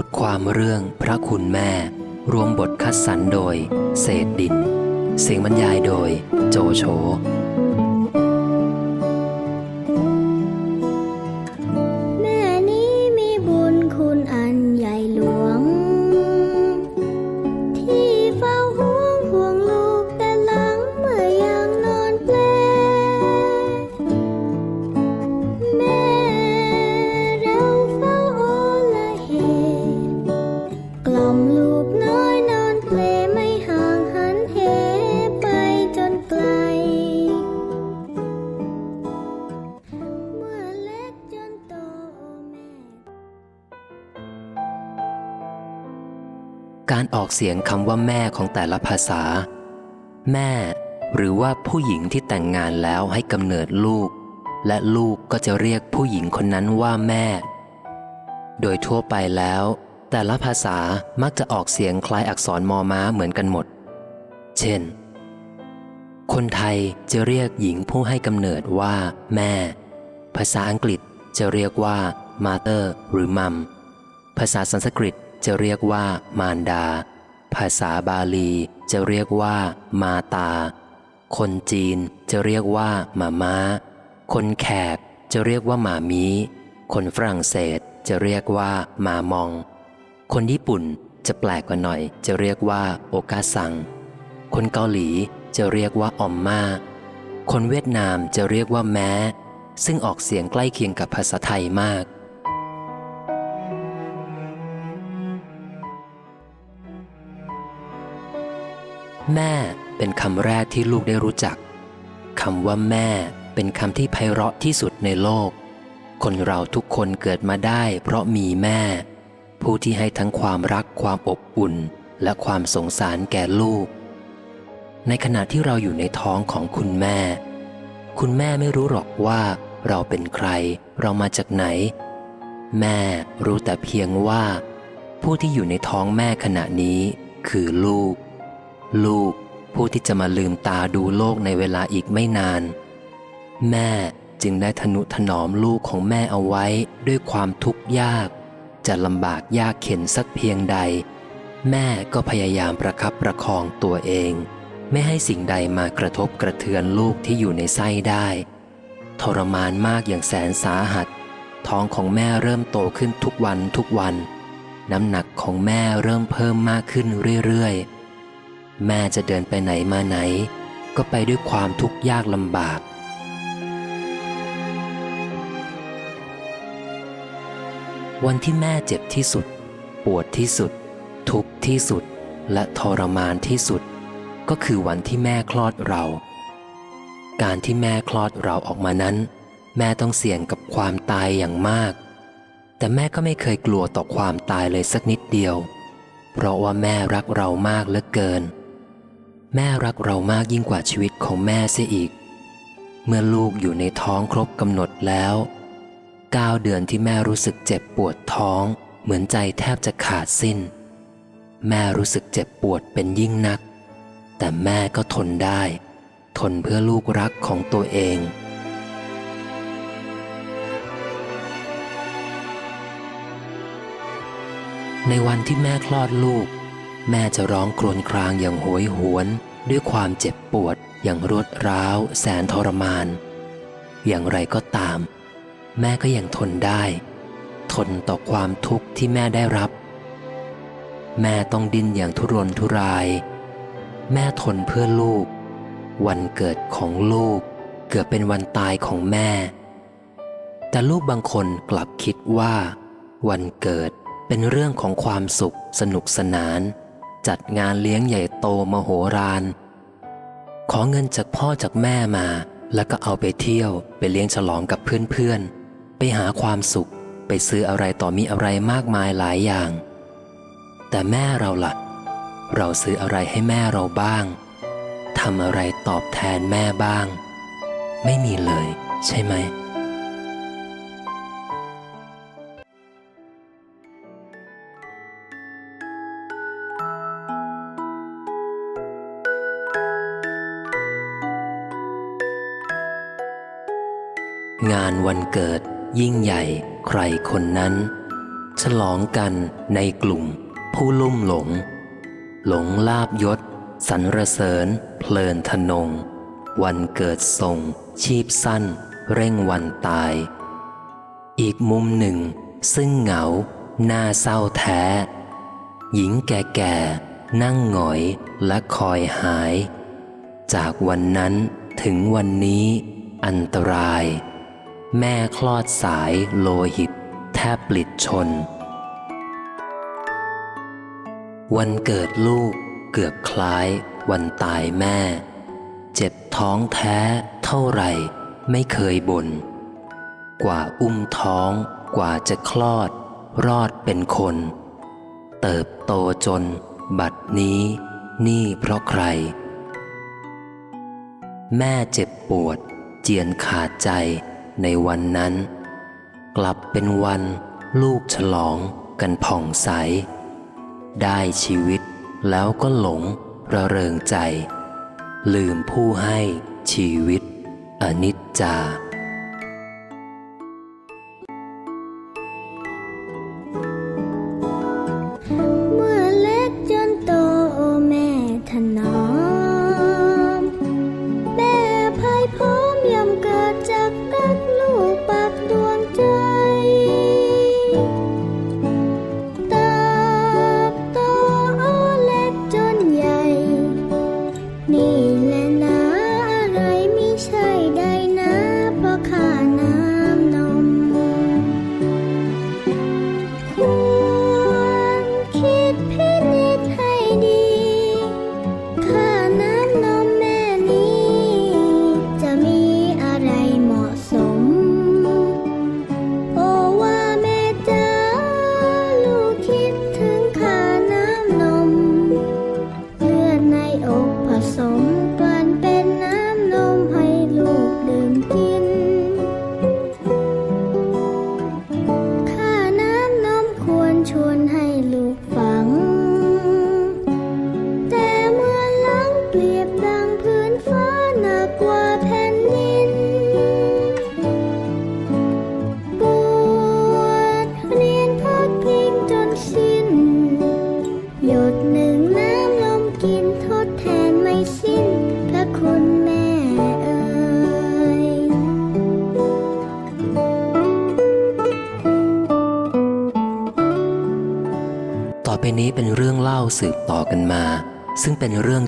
บทความเรื่องพระคุณแม่ รวมบทคัดสรรโดย เศษดิน เสียงบรรยายโดย โจโฉ เสียงคำว่าแม่ของแต่ละภาษา แม่ หรือว่าผู้หญิงที่แต่งงานแล้วให้กำเนิดลูก และลูกก็จะเรียกผู้หญิงคนนั้นว่าแม่ โดยทั่วไปแล้ว แต่ละภาษามักจะออกเสียงคล้ายอักษรมอม้าเหมือนกันหมด เช่น คนไทยจะเรียกหญิงผู้ให้กำเนิดว่า แม่ ภาษาอังกฤษจะเรียกว่า mother หรือ mum ภาษาสันสกฤตจะเรียกว่ามารดา ภาษาบาลีจะเรียกว่า มาตา คนจีนจะเรียกว่ามาม้า คนแขกจะเรียกว่าหมามีคนฝรั่งเศสจะเรียกว่ามามอง คนญี่ปุ่นจะแปลกกว่าหน่อย จะเรียกว่าโอกาซัง คนเกาหลีจะเรียกว่าออมมาคนเวียดนามจะเรียกว่าแม้ ซึ่งออกเสียงใกล้เคียงกับภาษาไทยมาก แม่เป็นคำแรกที่ลูกได้รู้จักคำว่าแม่เป็นคำที่ไพเราะที่สุดในโลก คนเราทุกคนเกิดมาได้เพราะมีแม่ ผู้ที่ให้ทั้งความรักความอบอุ่นและความสงสารแก่ลูก ในขณะที่เราอยู่ในท้องของคุณแม่ คุณแม่ไม่รู้หรอกว่าเราเป็นใคร เรามาจากไหน แม่รู้แต่เพียงว่า ผู้ที่อยู่ในท้องแม่ขณะนี้คือลูก ลูกผู้ที่จะมาลืมตาดูโลกในเวลาอีกไม่นาน แม่จึงได้ทนุถนอมลูกของแม่เอาไว้ด้วยความทุกข์ยาก จะลำบากยากเข็นสักเพียงใด แม่ก็พยายามประคับประคองตัวเอง ไม่ให้สิ่งใดมากระทบกระเทือนลูกที่อยู่ในไส้ได้ ทรมานมากอย่างแสนสาหัส ท้องของแม่เริ่มโตขึ้นทุกวันทุกวัน น้ำหนักของแม่เริ่มเพิ่มมากขึ้นเรื่อยๆ แม่จะเดินไปไหนมาไหน ก็ไปด้วยความทุกข์ยากลำบาก วันที่แม่เจ็บที่สุด ปวดที่สุด ทุกข์ที่สุด และทรมานที่สุด ก็คือวันที่แม่คลอดเรา การที่แม่คลอดเราออกมานั้น แม่ต้องเสี่ยงกับความตายอย่างมาก แต่แม่ก็ไม่เคยกลัวต่อความตายเลยสักนิดเดียว เพราะว่าแม่รักเรามากเหลือเกิน แม่รักเรามากยิ่งกว่าชีวิตของแม่เสียอีก เมื่อลูกอยู่ในท้องครบกำหนดแล้วเก้าเดือนที่แม่รู้สึกเจ็บปวดท้อง เหมือนใจแทบจะขาดสิ้น แม่รู้สึกเจ็บปวดเป็นยิ่งนัก แต่แม่ก็ทนได้ ทนเพื่อลูกรักของตัวเอง ในวันที่แม่คลอดลูก แม่จะร้องครวญครางอย่างโหยหวน ด้วยความเจ็บปวด อย่างรวดร้าว แสนทรมาน อย่างไรก็ตาม แม่ก็ยังทนได้ ทนต่อความทุกข์ที่แม่ได้รับ แม่ต้องดิ้นอย่างทุรนทุราย แม่ทนเพื่อลูก วันเกิดของลูก เกือบเป็นวันตายของแม่ แต่ลูกบางคนกลับคิดว่า วันเกิดเป็นเรื่องของความสุขสนุกสนาน จัดงานเลี้ยงใหญ่โตมโหฬารขอเงินจากพ่อจากแม่มา แล้วก็เอาไปเที่ยวไปเลี้ยงฉลองกับเพื่อนๆ ไปหาความสุข ไปซื้ออะไรต่อมีอะไรมากมายหลายอย่าง แต่แม่เราละ่ะ เราซื้ออะไรให้แม่เราบ้างทำอะไรตอบแทนแม่บ้าง ไม่มีเลยใช่ไหม งานวันเกิด ยิ่งใหญ่ใครคนนั้น ฉลองกันในกลุ่ม ผู้ลุ่มหลง หลงลาบยศสรรเสริญ เพลินทนง วันเกิดทรงชีพสั้น เร่งวันตาย อีกมุมหนึ่ง ซึ่งเหงาหน้าเศร้าแท้ หญิงแก่ๆ นั่งหงอยและคอยหาย จากวันนั้นถึงวันนี้อันตราย แม่คลอดสายโลหิต แทบปลิดชน วันเกิดลูกเกือบคล้าย วันตายแม่ เจ็บท้องแท้เท่าไหร่ไม่เคยบน่นกว่าอุ้มท้องกว่าจะคลอด รอดเป็นคน เติบโตจน บัดนี้ นี่เพราะใคร แม่เจ็บปวด เจียนขาดใจ ในวันนั้น กลับเป็นวันลูกฉลองกันผ่องใส ได้ชีวิตแล้วก็หลงระเริงใจ ลืมผู้ให้ชีวิต อนิจจา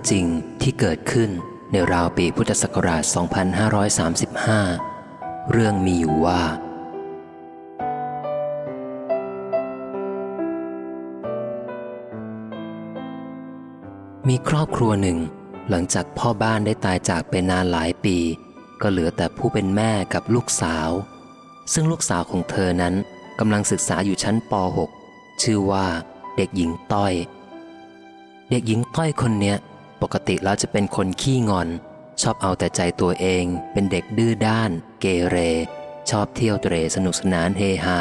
จริงที่เกิดขึ้นในราวปีพุทธศักราช 2535 เรื่องมีอยู่ว่า มีครอบครัวหนึ่ง หลังจากพ่อบ้านได้ตายจากไปนานหลายปี ก็เหลือแต่ผู้เป็นแม่กับลูกสาว ซึ่งลูกสาวของเธอนั้นกำลังศึกษาอยู่ชั้นป .6 ชื่อว่าเด็กหญิงต้อย เด็กหญิงต้อยคนเนี้ย ปกติแล้วจะเป็นคนขี้งอน ชอบเอาแต่ใจตัวเอง เป็นเด็กดื้อด้าน เกเร ชอบเที่ยวเตรสนุกสนานเฮฮา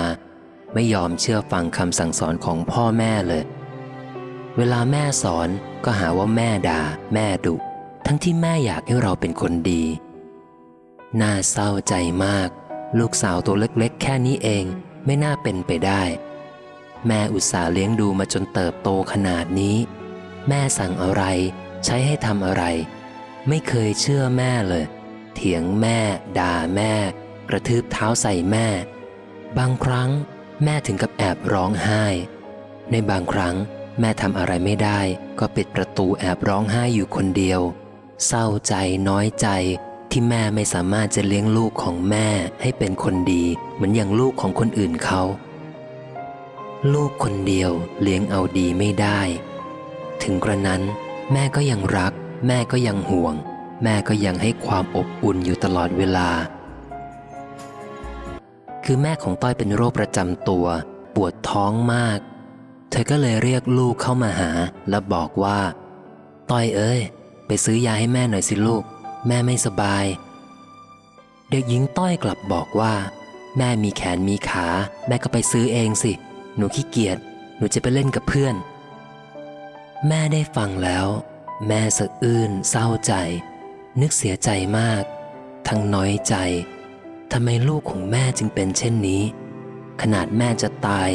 ไม่ยอมเชื่อฟังคำสั่งสอนของพ่อแม่เลย เวลาแม่สอนก็หาว่าแม่ด่า แม่ดุ ทั้งที่แม่อยากให้เราเป็นคนดี น่าเศร้าใจมาก ลูกสาวตัวเล็กๆ แค่นี้เองไม่น่าเป็นไปได้ แม่อุตส่าห์เลี้ยงดูมาจนเติบโตขนาดนี้ แม่สั่งอะไร ใช้ให้ทำอะไร ไม่เคยเชื่อแม่เลย เถียงแม่ ด่าแม่ กระทืบเท้าใส่แม่ บางครั้งแม่ถึงกับแอบร้องไห้ ในบางครั้งแม่ทำอะไรไม่ได้ ก็ปิดประตูแอบร้องไห้อยู่คนเดียว เศร้าใจน้อยใจที่แม่ไม่สามารถจะเลี้ยงลูกของแม่ให้เป็นคนดีเหมือนอย่างลูกของคนอื่นเขา ลูกคนเดียวเลี้ยงเอาดีไม่ได้ ถึงกระนั้น แม่ก็ยังรัก แม่ก็ยังห่วง แม่ก็ยังให้ความอบอุ่นอยู่ตลอดเวลา คือแม่ของต้อยเป็นโรคประจำตัว ปวดท้องมาก เธอก็เลยเรียกลูกเข้ามาหา และบอกว่า ต้อยเอ้ย ไปซื้อยาให้แม่หน่อยสิลูก แม่ไม่สบาย เด็กหญิงต้อยกลับบอกว่า แม่มีแขนมีขา แม่ก็ไปซื้อเองสิ หนูขี้เกียจหนูจะไปเล่นกับเพื่อน แม่ได้ฟังแล้ว แม่สะอื้นเศร้าใจ นึกเสียใจมาก ทั้งน้อยใจทำไมลูกของแม่จึงเป็นเช่นนี้ ขนาดแม่จะตาย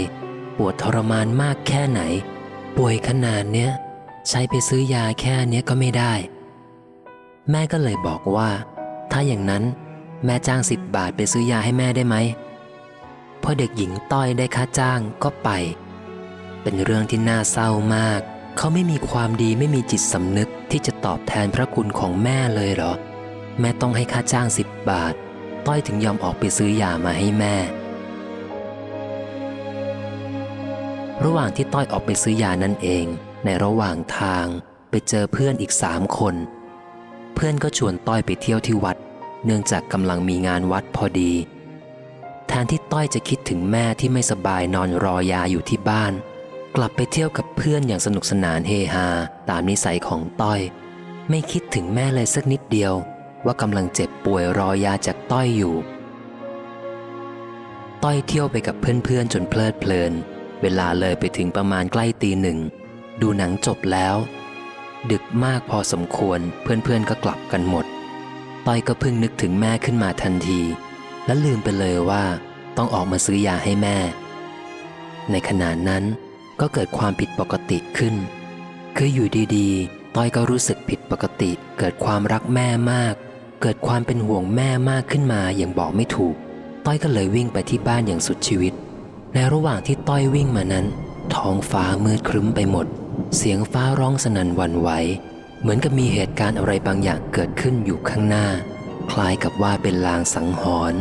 ปวดทรมานมากแค่ไหน ป่วยขนาดเนี้ย ใช้ไปซื้อยาแค่เนี้ยก็ไม่ได้ แม่ก็เลยบอกว่า ถ้าอย่างนั้นแม่จ้างสิบบาทไปซื้อยาให้แม่ได้ไหมพอเด็กหญิงต้อยได้ค่าจ้างก็ไป เป็นเรื่องที่น่าเศร้ามาก เขาไม่มีความดีไม่มีจิตสำนึกที่จะตอบแทนพระคุณของแม่เลยเหรอ แม่ต้องให้ค่าจ้างสิบบาท ต้อยถึงยอมออกไปซื้อยามาให้แม่ ระหว่างที่ต้อยออกไปซื้อยานั่นเอง ในระหว่างทางไปเจอเพื่อนอีกสามคน เพื่อนก็ชวนต้อยไปเที่ยวที่วัด เนื่องจากกำลังมีงานวัดพอดี แทนที่ต้อยจะคิดถึงแม่ที่ไม่สบายนอนรอยาอยู่ที่บ้าน กลับไปเที่ยวกับเพื่อนอย่างสนุกสนานเฮฮาตามนิสัยของต้อย ไม่คิดถึงแม่เลยสักนิดเดียว ว่ากำลังเจ็บป่วยรอยาจากต้อยอยู่ ต้อยเที่ยวไปกับเพื่อนๆจนเพลิดเพลิน เวลาเลยไปถึงประมาณใกล้ตีหนึ่ง ดูหนังจบแล้ว ดึกมากพอสมควรเพื่อนๆก็กลับกันหมด ต้อยก็เพิ่งนึกถึงแม่ขึ้นมาทันที และลืมไปเลยว่า ต้องออกมาซื้อยาให้แม่ ในขณะนั้น ก็เกิดความผิดปกติขึ้น คืออยู่ดีๆ ต้อยก็รู้สึกผิดปกติ เกิดความรักแม่มาก เกิดความเป็นห่วงแม่มากขึ้นมาอย่างบอกไม่ถูก ต้อยก็เลยวิ่งไปที่บ้านอย่างสุดชีวิต ในระหว่างที่ต้อยวิ่งมานั้น ท้องฟ้ามืดครึ้มไปหมด เสียงฟ้าร้องสนั่นวันไหว เหมือนกับมีเหตุการณ์อะไรบางอย่างเกิดขึ้นอยู่ข้างหน้า คล้ายกับว่าเป็นลางสังหรณ์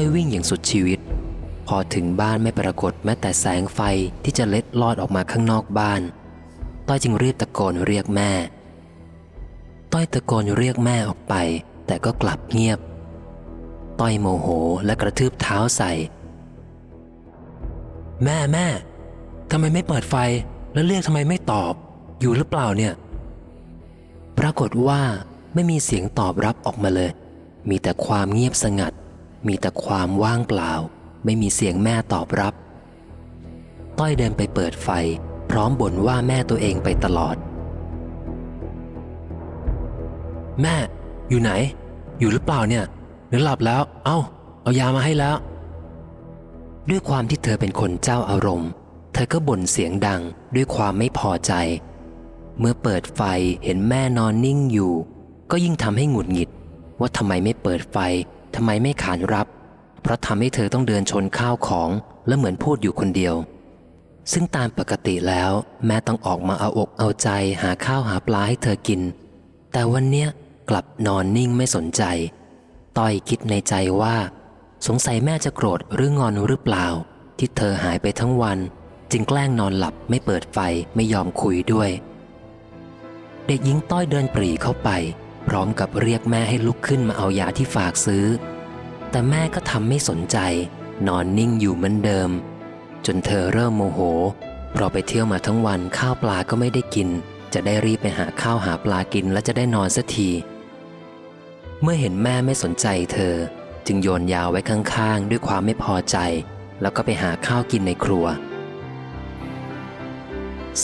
อยวิ่งอย่างสุดชีวิต พอถึงบ้านไม่ปรากฏแม้แต่แสงไฟที่จะเล็ดลอดออกมาข้างนอกบ้าน ต้อยจึงรีบตะโกนเรียกแม่ ต้อยตะโกนเรียกแม่ออกไป แต่ก็กลับเงียบ ต้อยโมโหและกระทืบเท้าใส่ แม่แม่ทำไมไม่เปิดไฟแล้วเรียกทำไมไม่ตอบ อยู่หรือเปล่าเนี่ย ปรากฏว่าไม่มีเสียงตอบรับออกมาเลย มีแต่ความเงียบสงัด มีแต่ความว่างเปล่า ไม่มีเสียงแม่ตอบรับ ต้อยเดินไปเปิดไฟ พร้อมบ่นว่าแม่ตัวเองไปตลอด แม่ อยู่ไหน อยู่หรือเปล่าเนี่ยหรือหลับแล้ว เอ้า เอายามาให้แล้ว ด้วยความที่เธอเป็นคนเจ้าอารมณ์ เธอก็บ่นเสียงดังด้วยความไม่พอใจ เมื่อเปิดไฟเห็นแม่นอนนิ่งอยู่ ก็ยิ่งทำให้หงุดหงิดว่าทำไมไม่เปิดไฟ ทำไมไม่ขานรับ เพราะทำให้เธอต้องเดินชนข้าวของและเหมือนพูดอยู่คนเดียว ซึ่งตามปกติแล้ว แม่ต้องออกมาเอาอกเอาใจหาข้าวหาปลาให้เธอกิน แต่วันเนี้ยกลับนอนนิ่งไม่สนใจต้อยคิดในใจว่า สงสัยแม่จะโกรธหรืองอนหรือเปล่า ที่เธอหายไปทั้งวัน จึงแกล้งนอนหลับไม่เปิดไฟไม่ยอมคุยด้วย เด็กหญิงต้อยเดินปรีเข้าไป พร้อมกับเรียกแม่ให้ลุกขึ้นมาเอายาที่ฝากซื้อ แต่แม่ก็ทำไม่สนใจ นอนนิ่งอยู่เหมือนเดิม จนเธอเริ่มโมโห เพราะไปเที่ยวมาทั้งวันข้าวปลาก็ไม่ได้กิน จะได้รีบไปหาข้าวหาปลากินและจะได้นอนสักที เมื่อเห็นแม่ไม่สนใจเธอ จึงโยนยาไว้ข้างๆ ด้วยความไม่พอใจ แล้วก็ไปหาข้าวกินในครัว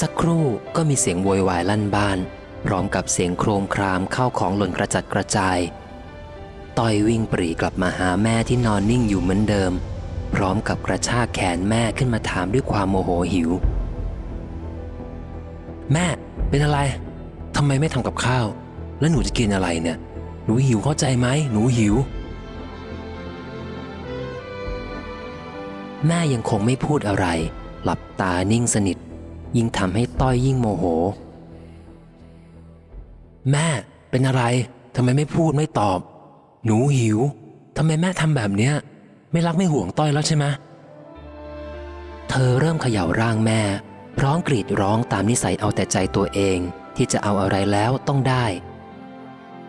สักครู่ก็มีเสียงโวยวายลั่นบ้าน พร้อมกับเสียงโครมครามเข้าของหล่นกระจัดกระจาย ต้อยวิ่งปรีกลับมาหาแม่ที่นอนนิ่งอยู่เหมือนเดิม พร้อมกับกระชากแขนแม่ขึ้นมาถามด้วยความโมโหหิว แม่เป็นอะไรทำไมไม่ทำกับข้าว แล้วหนูจะกินอะไรเนี่ย หนูหิวเข้าใจไหมหนูหิว แม่ยังคงไม่พูดอะไร หลับตานิ่งสนิท ยิ่งทำให้ต้อยยิ่งโมโห แม่เป็นอะไรทำไมไม่พูดไม่ตอบ หนูหิวทำไมแม่ทำแบบเนี้ย ไม่รักไม่ห่วงต้อยแล้วใช่ไหมเธอเริ่มเขย่าร่างแม่ พร้อมกรีดร้องตามนิสัยเอาแต่ใจตัวเอง ที่จะเอาอะไรแล้วต้องได้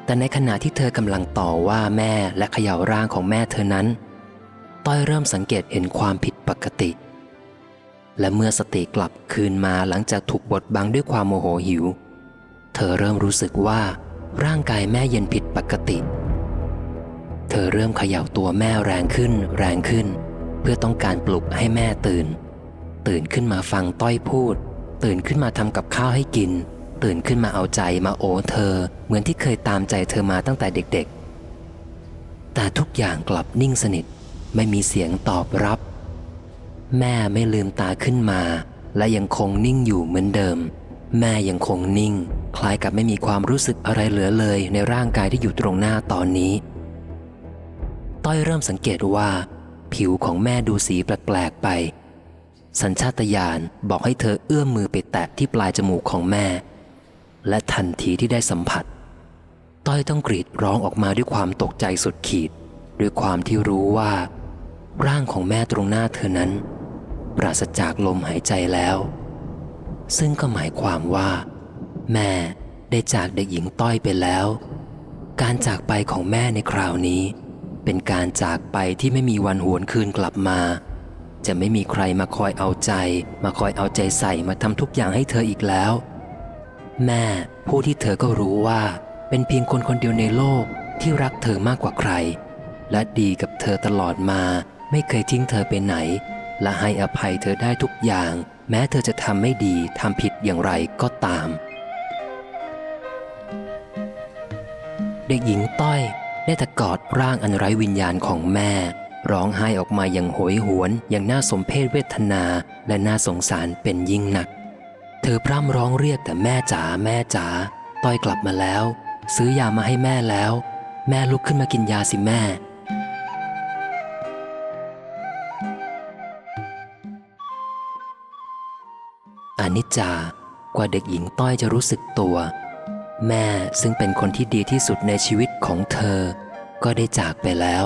แต่ในขณะที่เธอกำลังต่อว่าแม่และเขย่าร่างของแม่เธอนั้น ต้อยเริ่มสังเกตเห็นความผิดปกติ และเมื่อสติกลับคืนมาหลังจากถูกบดบังด้วยความโมโหหิว เธอเริ่มรู้สึกว่าร่างกายแม่เย็นผิดปกติ เธอเริ่มเขย่าตัวแม่แรงขึ้นแรงขึ้น เพื่อต้องการปลุกให้แม่ตื่น ตื่นขึ้นมาฟังต้อยพูด ตื่นขึ้นมาทำกับข้าวให้กิน ตื่นขึ้นมาเอาใจมาโอเธอ เหมือนที่เคยตามใจเธอมาตั้งแต่เด็กๆ แต่ทุกอย่างกลับนิ่งสนิท ไม่มีเสียงตอบรับ แม่ไม่ลืมตาขึ้นมา และยังคงนิ่งอยู่เหมือนเดิม แม่ยังคงนิ่ง คล้ายกับไม่มีความรู้สึกอะไรเหลือเลยในร่างกายที่อยู่ตรงหน้าตอนนี้ ต้อยเริ่มสังเกตว่า ผิวของแม่ดูสีแปลกๆไป สัญชาตญาณบอกให้เธอเอื้อมมือไปแตะที่ปลายจมูกของแม่ และทันทีที่ได้สัมผัส ต้อยต้องกรีดร้องออกมาด้วยความตกใจสุดขีด ด้วยความที่รู้ว่า ร่างของแม่ตรงหน้าเธอนั้น ปราศจากลมหายใจแล้ว ซึ่งก็หมายความว่า แม่ได้จากเด็กหญิงต้อยไปแล้ว การจากไปของแม่ในคราวนี้ เป็นการจากไปที่ไม่มีวันหวนคืนกลับมา จะไม่มีใครมาคอยเอาใจ มาคอยเอาใจใส่มาทำทุกอย่างให้เธออีกแล้ว แม่ผู้ที่เธอก็รู้ว่า เป็นเพียงคนคนเดียวในโลกที่รักเธอมากกว่าใคร และดีกับเธอตลอดมา ไม่เคยทิ้งเธอไปไหน และให้อภัยเธอได้ทุกอย่าง แม้เธอจะทำไม่ดีทำผิดอย่างไรก็ตาม เด็กหญิงต้อยได้แต่กอดร่างอันไร้วิญญาณของแม่ ร้องไห้ออกมาอย่างโหยหวน อย่างน่าสมเพชเวทนาและน่าสงสารเป็นยิ่งหนัก เธอพร่ำร้องเรียกแต่แม่จ๋าแม่จ๋าต้อยกลับมาแล้ว ซื้อยามาให้แม่แล้ว แม่ลุกขึ้นมากินยาสิแม่ อนิจจากว่าเด็กหญิงต้อยจะรู้สึกตัว แม่ซึ่งเป็นคนที่ดีที่สุดในชีวิตของเธอ ก็ได้จากไปแล้ว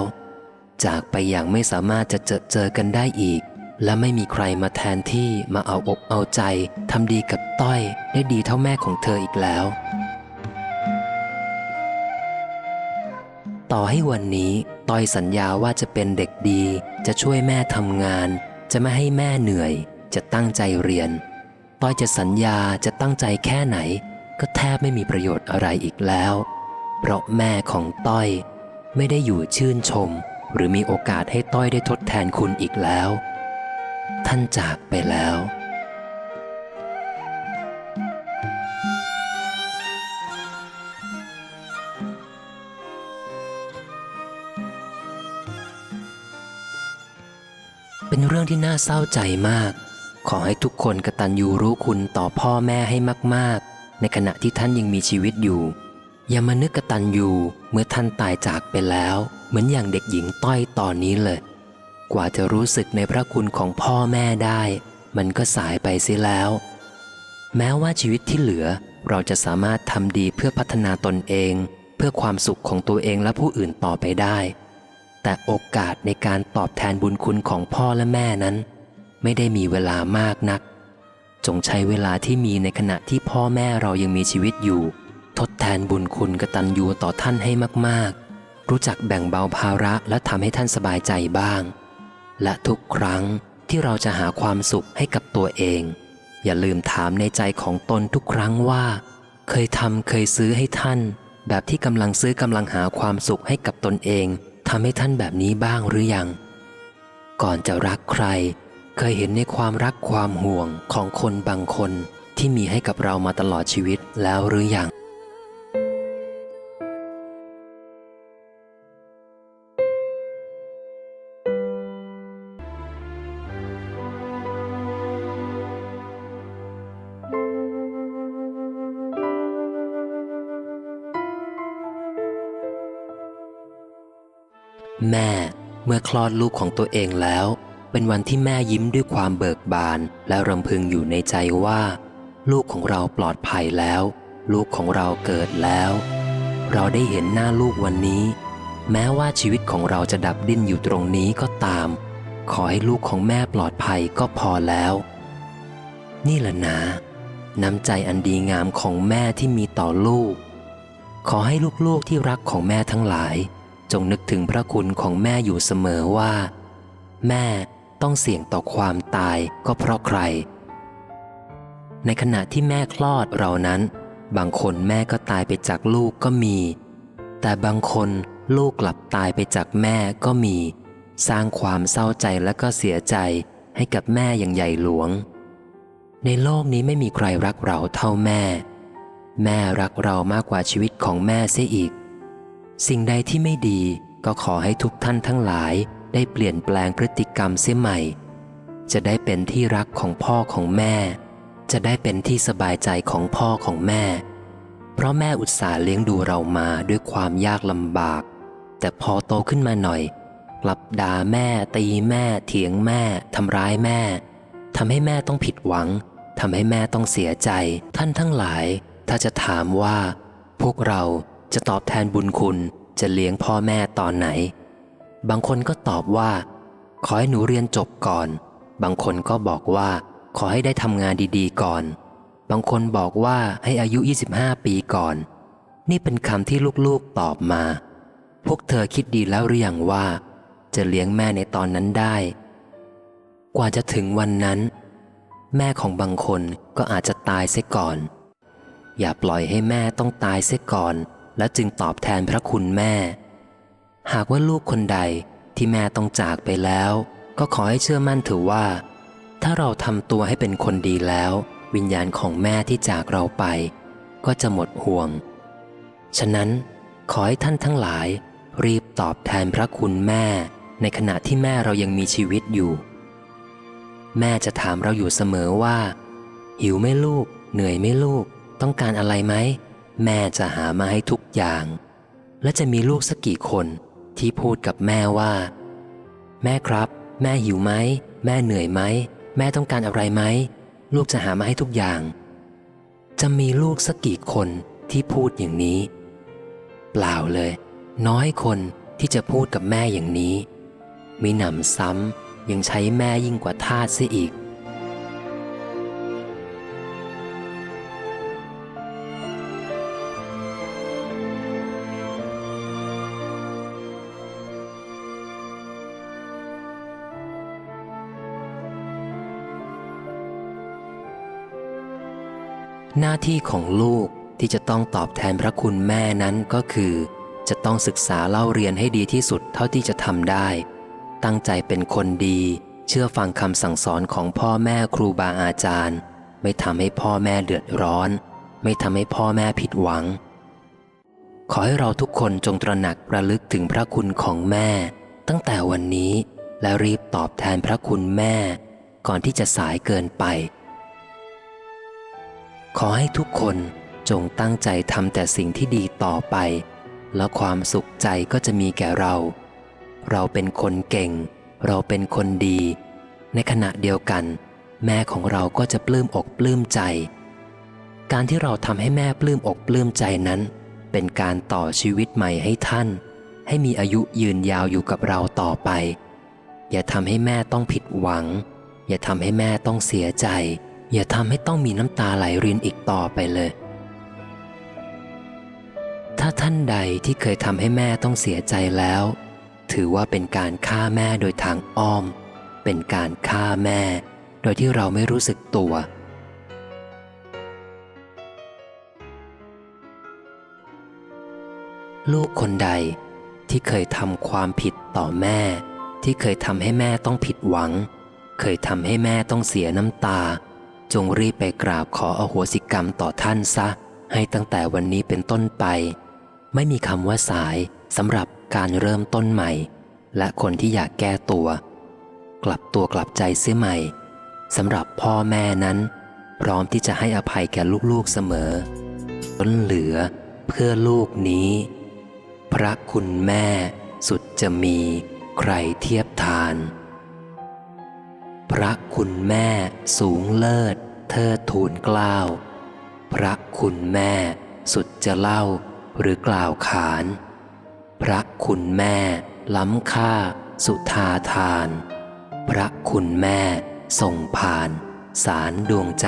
จากไปอย่างไม่สามารถจะเจอเจอกันได้อีก และไม่มีใครมาแทนที่มาเอาอกเอาใจทำดีกับต้อยได้ดีเท่าแม่ของเธออีกแล้ว ต่อให้วันนี้ต้อยสัญญาว่าจะเป็นเด็กดี จะช่วยแม่ทำงาน จะไม่ให้แม่เหนื่อย จะตั้งใจเรียน ต้อยจะสัญญาจะตั้งใจแค่ไหน ก็แทบไม่มีประโยชน์อะไรอีกแล้ว เพราะแม่ของต้อย ไม่ได้อยู่ชื่นชม หรือมีโอกาสให้ต้อยได้ทดแทนคุณอีกแล้ว ท่านจากไปแล้วเป็นเรื่องที่น่าเศร้าใจมาก ขอให้ทุกคนกระตัญญูรู้คุณต่อพ่อแม่ให้มาก ๆ ในขณะที่ท่านยังมีชีวิตอยู่ อย่ามานึกกระตัญญูเมื่อท่านตายจากไปแล้ว เหมือนอย่างเด็กหญิงต้อยตอนนี้เลย กว่าจะรู้สึกในพระคุณของพ่อแม่ได้ มันก็สายไปเสียแล้ว แม้ว่าชีวิตที่เหลือเราจะสามารถทำดีเพื่อพัฒนาตนเอง เพื่อความสุขของตัวเองและผู้อื่นต่อไปได้ แต่โอกาสในการตอบแทนบุญคุณของพ่อและแม่นั้น ไม่ได้มีเวลามากนัก จงใช้เวลาที่มีในขณะที่พ่อแม่เรายังมีชีวิตอยู่ ทดแทนบุญคุณกตัญญูต่อท่านให้มากๆ รู้จักแบ่งเบาภาระและทำให้ท่านสบายใจบ้าง และทุกครั้งที่เราจะหาความสุขให้กับตัวเอง อย่าลืมถามในใจของตนทุกครั้งว่า เคยทำเคยซื้อให้ท่าน แบบที่กำลังซื้อกำลังหาความสุขให้กับตนเองทำให้ท่านแบบนี้บ้างหรือยัง ก่อนจะรักใคร เคยเห็นในความรักความห่วงของคนบางคนที่มีให้กับเรามาตลอดชีวิตแล้วหรือยังแม่เมื่อคลอดลูกของตัวเองแล้ว เป็นวันที่แม่ยิ้มด้วยความเบิกบาน และรำพึงอยู่ในใจว่า ลูกของเราปลอดภัยแล้ว ลูกของเราเกิดแล้ว เราได้เห็นหน้าลูกวันนี้ แม้ว่าชีวิตของเราจะดับดิ้นอยู่ตรงนี้ก็ตาม ขอให้ลูกของแม่ปลอดภัยก็พอแล้ว นี่แหละนะ น้ำใจอันดีงามของแม่ที่มีต่อลูก ขอให้ลูกๆที่รักของแม่ทั้งหลาย จงนึกถึงพระคุณของแม่อยู่เสมอว่าแม่ ต้องเสี่ยงต่อความตายก็เพราะใคร ในขณะที่แม่คลอดเรานั้น บางคนแม่ก็ตายไปจากลูกก็มี แต่บางคนลูกกลับตายไปจากแม่ก็มี สร้างความเศร้าใจและก็เสียใจให้กับแม่อย่างใหญ่หลวง ในโลกนี้ไม่มีใครรักเราเท่าแม่ แม่รักเรามากกว่าชีวิตของแม่เสียอีก สิ่งใดที่ไม่ดีก็ขอให้ทุกท่านทั้งหลาย ได้เปลี่ยนแปลงพฤติกรรมเสียใหม่ จะได้เป็นที่รักของพ่อของแม่ จะได้เป็นที่สบายใจของพ่อของแม่ เพราะแม่อุตส่าห์เลี้ยงดูเรามาด้วยความยากลำบาก แต่พอโตขึ้นมาหน่อย กลับด่าแม่ ตีแม่ เถียงแม่ทำร้ายแม่ทำให้แม่ต้องผิดหวังทำให้แม่ต้องเสียใจ ท่านทั้งหลาย ถ้าจะถามว่า พวกเราจะตอบแทนบุญคุณจะเลี้ยงพ่อแม่ตอนไหน บางคนก็ตอบว่า ขอให้หนูเรียนจบก่อน บางคนก็บอกว่า ขอให้ได้ทำงานดีๆก่อน บางคนบอกว่าให้อายุ 25 ปีก่อน นี่เป็นคำที่ลูกๆตอบมา พวกเธอคิดดีแล้วหรือยังว่า จะเลี้ยงแม่ในตอนนั้นได้ กว่าจะถึงวันนั้น แม่ของบางคนก็อาจจะตายเสียก่อน อย่าปล่อยให้แม่ต้องตายเสียก่อน แล้วจึงตอบแทนพระคุณแม่ หากว่าลูกคนใดที่แม่ต้องจากไปแล้ว ก็ขอให้เชื่อมั่นถือว่า ถ้าเราทำตัวให้เป็นคนดีแล้ว วิญญาณของแม่ที่จากเราไป ก็จะหมดห่วง ฉะนั้นขอให้ท่านทั้งหลายรีบตอบแทนพระคุณแม่ ในขณะที่แม่เรายังมีชีวิตอยู่ แม่จะถามเราอยู่เสมอว่า หิวไหมลูก เหนื่อยไหมลูก ต้องการอะไรไหม แม่จะหามาให้ทุกอย่าง และจะมีลูกสักกี่คน ที่พูดกับแม่ว่า แม่ครับ แม่หิวไหม แม่เหนื่อยไหม แม่ต้องการอะไรไหม ลูกจะหามาให้ทุกอย่าง จะมีลูกสักกี่คนที่พูดอย่างนี้ เปล่าเลย น้อยคนที่จะพูดกับแม่อย่างนี้ มีหนำซ้ำยังใช้แม่ยิ่งกว่าทาสเสียอีก หน้าที่ของลูกที่จะต้องตอบแทนพระคุณแม่นั้นก็คือ จะต้องศึกษาเล่าเรียนให้ดีที่สุดเท่าที่จะทำได้ ตั้งใจเป็นคนดี เชื่อฟังคำสั่งสอนของพ่อแม่ครูบาอาจารย์ ไม่ทำให้พ่อแม่เดือดร้อน ไม่ทำให้พ่อแม่ผิดหวัง ขอให้เราทุกคนจงตระหนักระลึกถึงพระคุณของแม่ ตั้งแต่วันนี้และรีบตอบแทนพระคุณแม่ ก่อนที่จะสายเกินไป ขอให้ทุกคนจงตั้งใจทำแต่สิ่งที่ดีต่อไป แล้วความสุขใจก็จะมีแก่เรา เราเป็นคนเก่ง เราเป็นคนดี ในขณะเดียวกัน แม่ของเราก็จะปลื้มอกปลื้มใจ การที่เราทำให้แม่ปลื้มอกปลื้มใจนั้น เป็นการต่อชีวิตใหม่ให้ท่าน ให้มีอายุยืนยาวอยู่กับเราต่อไป อย่าทำให้แม่ต้องผิดหวัง อย่าทำให้แม่ต้องเสียใจ อย่าทำให้ต้องมีน้ำตาไหลรินอีกต่อไปเลย ถ้าท่านใดที่เคยทำให้แม่ต้องเสียใจแล้ว ถือว่าเป็นการฆ่าแม่โดยทางอ้อม เป็นการฆ่าแม่ โดยที่เราไม่รู้สึกตัว ลูกคนใดที่เคยทำความผิดต่อแม่ ที่เคยทำให้แม่ต้องผิดหวัง เคยทำให้แม่ต้องเสียน้ำตา จงรีบไปกราบขออโหสิกรรมต่อท่านซะ ให้ตั้งแต่วันนี้เป็นต้นไป ไม่มีคำว่าสายสำหรับการเริ่มต้นใหม่ และคนที่อยากแก้ตัว กลับตัวกลับใจเสียใหม่สำหรับพ่อแม่นั้น พร้อมที่จะให้อภัยแก่ลูกๆเสมอล้นเหลือเพื่อลูกนี้ พระคุณแม่สุดจะมีใครเทียบทาน พระคุณแม่สูงเลิศ เธอทูลกล้าว พระคุณแม่สุดจะเล่าหรือกล่าวขาน พระคุณแม่ล้ำค่าสุธาทาน พระคุณแม่ส่งผ่าน สารดวงใจ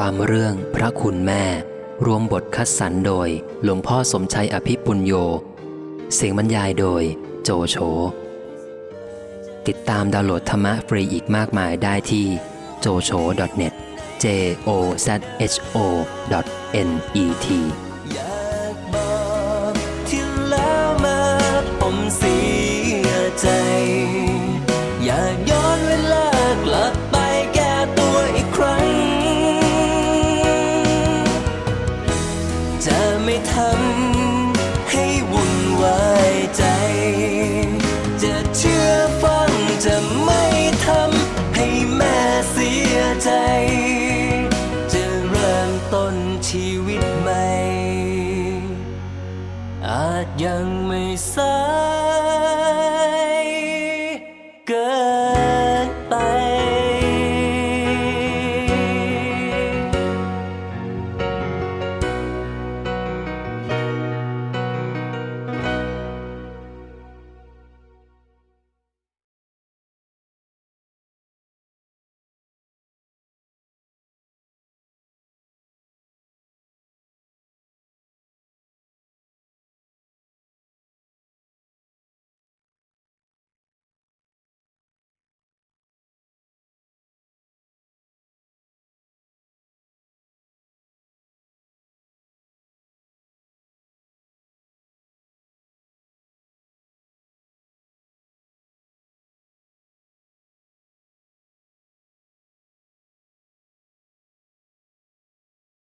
ความเรื่องพระคุณแม่ รวมบทคัดสรรโดย หลวงพ่อสมชัยอภิปุญโย เสียงบรรยายโดยโจโฉติดตามดาวน์โหลดธรรมะฟรีอีกมากมายได้ที่ j o c h o n e t j o z h o n e t